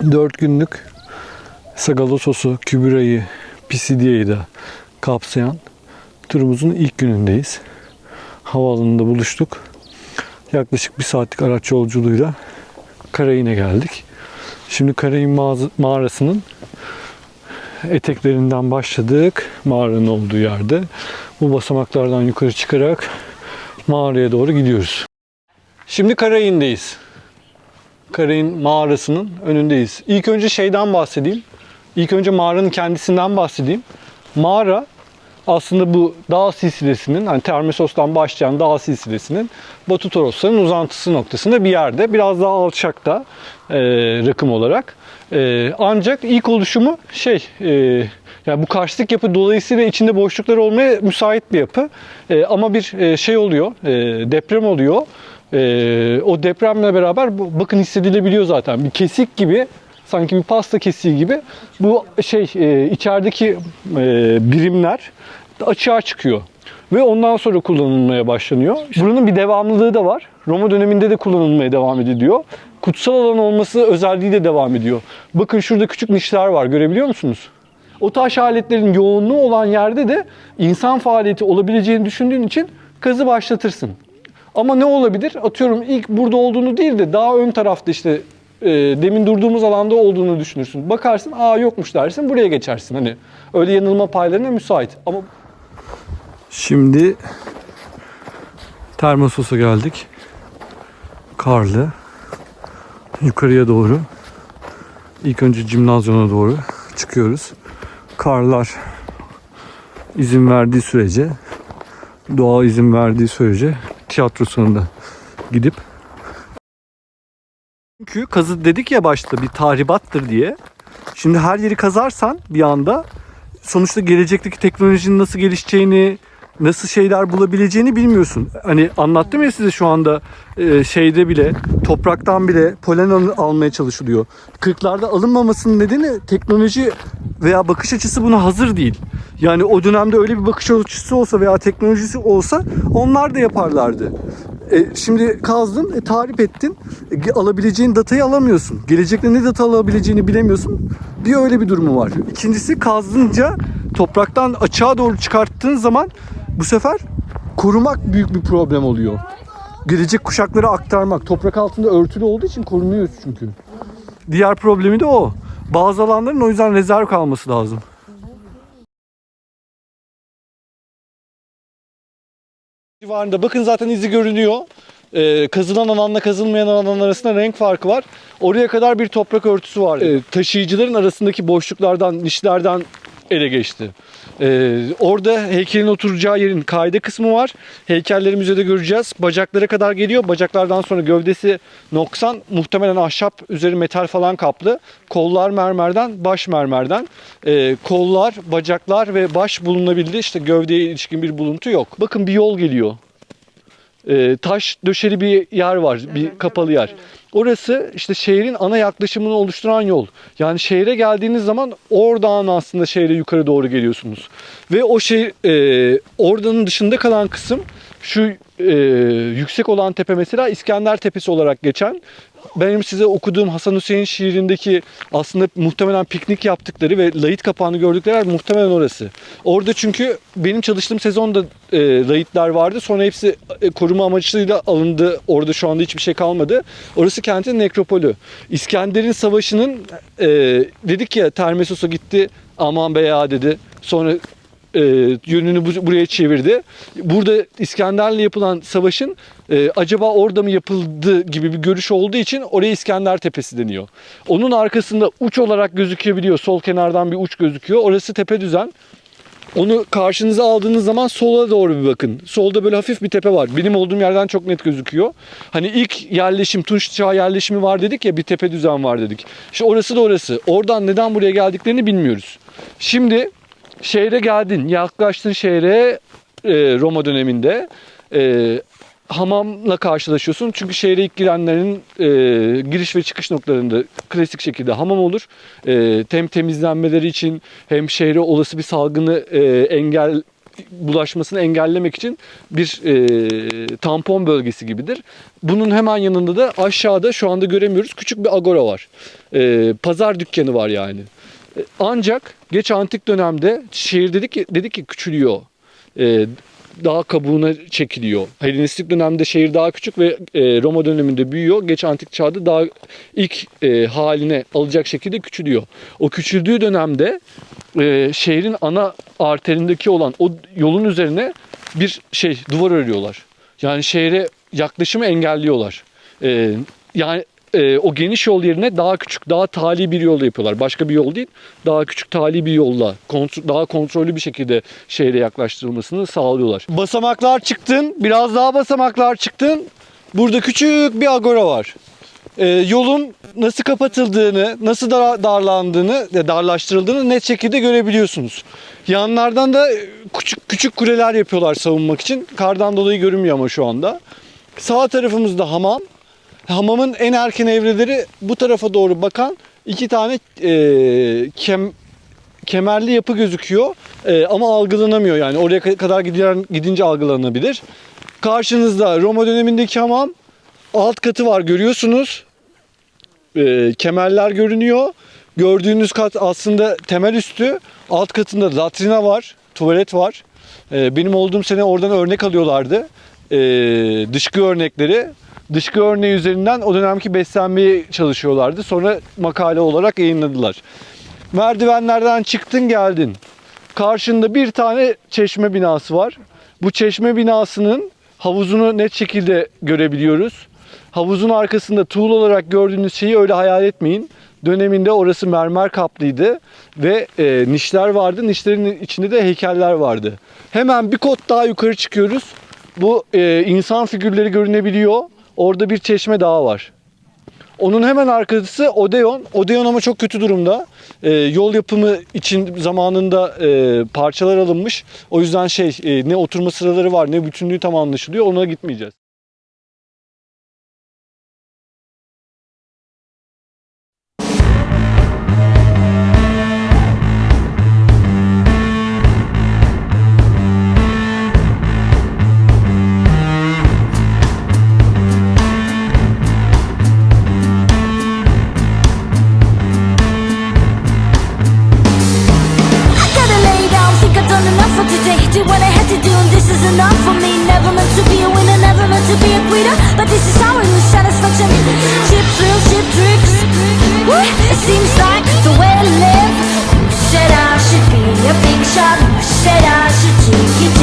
4 günlük Sagalossos'u, Kübüra'yı, Pisidiye'yi de kapsayan turumuzun ilk günündeyiz. Havaalanında buluştuk. Yaklaşık bir saatlik araç yolculuğuyla Karayin'e geldik. Şimdi Karayin mağarasının eteklerinden başladık. Mağaranın olduğu yerde. Bu basamaklardan yukarı çıkarak mağaraya doğru gidiyoruz. Şimdi Karayin'deyiz. Karayın mağarasının önündeyiz. İlk önce şeyden bahsedeyim. İlk önce mağaranın kendisinden bahsedeyim. Mağara aslında bu dağ silsilesinin, hani Termesos'tan başlayan dağ silsilesinin Batı Torosların uzantısı noktasında bir yerde. Biraz daha alçakta e, rakım olarak. E, ancak ilk oluşumu şey, e, yani bu karşıtlık yapı dolayısıyla içinde boşluklar olmaya müsait bir yapı. E, ama bir e, şey oluyor, e, deprem oluyor. E, o depremle beraber bu, bakın hissedilebiliyor zaten. Bir kesik gibi sanki bir pasta kesiği gibi bu şey e, içerideki e, birimler açığa çıkıyor. Ve ondan sonra kullanılmaya başlanıyor. Bunun bir devamlılığı da var. Roma döneminde de kullanılmaya devam ediliyor. Kutsal alan olması özelliği de devam ediyor. Bakın şurada küçük nişler var görebiliyor musunuz? O taş aletlerin yoğunluğu olan yerde de insan faaliyeti olabileceğini düşündüğün için kazı başlatırsın. Ama ne olabilir? Atıyorum ilk burada olduğunu değil de daha ön tarafta işte e, demin durduğumuz alanda olduğunu düşünürsün. Bakarsın aa yokmuş dersin buraya geçersin. Hani öyle yanılma paylarına müsait. Ama Şimdi Termosos'a geldik. Karlı. Yukarıya doğru. İlk önce cimnazyona doğru çıkıyoruz. Karlar izin verdiği sürece, doğa izin verdiği sürece tiyatro sonunda gidip çünkü kazı dedik ya başta bir tahribattır diye. Şimdi her yeri kazarsan bir anda sonuçta gelecekteki teknolojinin nasıl gelişeceğini, nasıl şeyler bulabileceğini bilmiyorsun. Hani anlattım ya size şu anda e, şeyde bile topraktan bile polen al- almaya çalışılıyor. Kırklarda alınmamasının nedeni teknoloji veya bakış açısı buna hazır değil. Yani o dönemde öyle bir bakış açısı olsa veya teknolojisi olsa onlar da yaparlardı. E, şimdi kazdın, e, tarif ettin. E, alabileceğin datayı alamıyorsun. Gelecekte ne data alabileceğini bilemiyorsun. Bir öyle bir durumu var. İkincisi kazdınca topraktan açığa doğru çıkarttığın zaman bu sefer korumak büyük bir problem oluyor. Gelecek kuşaklara aktarmak. Toprak altında örtülü olduğu için korunuyor çünkü. Diğer problemi de o. Bazı alanların o yüzden rezerv kalması lazım. civarında. Bakın zaten izi görünüyor. Ee, kazılan alanla kazılmayan alan arasında renk farkı var. Oraya kadar bir toprak örtüsü var. Ee, taşıyıcıların arasındaki boşluklardan, dişlerden ele geçti. Ee, orada heykelin oturacağı yerin kaide kısmı var. Heykelleri müzede göreceğiz. Bacaklara kadar geliyor. Bacaklardan sonra gövdesi noksan. Muhtemelen ahşap, üzeri metal falan kaplı. Kollar mermerden, baş mermerden. Ee, kollar, bacaklar ve baş bulunabildi. İşte gövdeye ilişkin bir buluntu yok. Bakın bir yol geliyor. Ee, taş döşeli bir yer var, bir kapalı yer. Orası işte şehrin ana yaklaşımını oluşturan yol. Yani şehre geldiğiniz zaman oradan aslında şehre yukarı doğru geliyorsunuz. Ve o şey e, oradanın dışında kalan kısım şu e, yüksek olan tepe mesela İskender Tepesi olarak geçen. Benim size okuduğum Hasan Hüseyin şiirindeki aslında muhtemelen piknik yaptıkları ve layit kapağını gördükleri yer muhtemelen orası. Orada çünkü benim çalıştığım sezonda e, layitler vardı. Sonra hepsi e, koruma amaçlıyla alındı. Orada şu anda hiçbir şey kalmadı. Orası kentin nekropolü. İskender'in savaşının e, dedik ya Termesos'a gitti aman be ya dedi. Sonra e, yönünü bu- buraya çevirdi. Burada İskender'le yapılan savaşın e, acaba orada mı yapıldı gibi bir görüş olduğu için oraya İskender Tepesi deniyor. Onun arkasında uç olarak gözükebiliyor. Sol kenardan bir uç gözüküyor. Orası tepe düzen. Onu karşınıza aldığınız zaman sola doğru bir bakın. Solda böyle hafif bir tepe var. Benim olduğum yerden çok net gözüküyor. Hani ilk yerleşim, Tunç Çağı yerleşimi var dedik ya bir tepe düzen var dedik. İşte orası da orası. Oradan neden buraya geldiklerini bilmiyoruz. Şimdi şehre geldin, yaklaştın şehre e, Roma döneminde. Hamamla karşılaşıyorsun. Çünkü şehre ilk girenlerin e, giriş ve çıkış noktalarında klasik şekilde hamam olur. E, hem temizlenmeleri için hem şehre olası bir salgını e, engel bulaşmasını engellemek için bir e, tampon bölgesi gibidir. Bunun hemen yanında da aşağıda şu anda göremiyoruz küçük bir agora var. E, pazar dükkanı var yani. E, Ancak geç antik dönemde şehir dedik ki, dedik ki küçülüyor. E, daha kabuğuna çekiliyor. Helenistik dönemde şehir daha küçük ve e, Roma döneminde büyüyor. Geç antik çağda daha ilk e, haline alacak şekilde küçülüyor. O küçüldüğü dönemde e, şehrin ana arterindeki olan o yolun üzerine bir şey duvar örüyorlar. Yani şehre yaklaşımı engelliyorlar. E, yani e, o geniş yol yerine daha küçük, daha tali bir yol yapıyorlar. Başka bir yol değil, daha küçük tali bir yolla, kontrol, daha kontrollü bir şekilde şehre yaklaştırılmasını sağlıyorlar. Basamaklar çıktın, biraz daha basamaklar çıktın. Burada küçük bir agora var. E, yolun nasıl kapatıldığını, nasıl dar- darlandığını, e, darlaştırıldığını net şekilde görebiliyorsunuz. Yanlardan da küçük küçük kuleler yapıyorlar savunmak için. Kardan dolayı görünmüyor ama şu anda. Sağ tarafımızda hamam. Hamamın en erken evreleri bu tarafa doğru bakan iki tane e, kem, kemerli yapı gözüküyor. E, ama algılanamıyor yani. Oraya ka- kadar giden, gidince algılanabilir. Karşınızda Roma dönemindeki hamam. Alt katı var görüyorsunuz. E, kemerler görünüyor. Gördüğünüz kat aslında temel üstü. Alt katında latrina var. Tuvalet var. E, benim olduğum sene oradan örnek alıyorlardı. E, dışkı örnekleri. Dışkı örneği üzerinden o dönemki beslenmeye çalışıyorlardı. Sonra makale olarak yayınladılar. Merdivenlerden çıktın geldin. Karşında bir tane çeşme binası var. Bu çeşme binasının havuzunu net şekilde görebiliyoruz. Havuzun arkasında tuğul olarak gördüğünüz şeyi öyle hayal etmeyin. Döneminde orası mermer kaplıydı ve e, nişler vardı. Nişlerin içinde de heykeller vardı. Hemen bir kot daha yukarı çıkıyoruz. Bu e, insan figürleri görünebiliyor. Orada bir çeşme daha var. Onun hemen arkası Odeon. Odeon ama çok kötü durumda. Ee, yol yapımı için zamanında e, parçalar alınmış. O yüzden şey e, ne oturma sıraları var ne bütünlüğü tam anlaşılıyor. Ona gitmeyeceğiz. Is enough for me. Never meant to be a winner, never meant to be a quitter. But this is how I lose satisfaction. Chip thrills, chip tricks. It seems like the way to live. Who said I should be a big shot? Who said I should take it,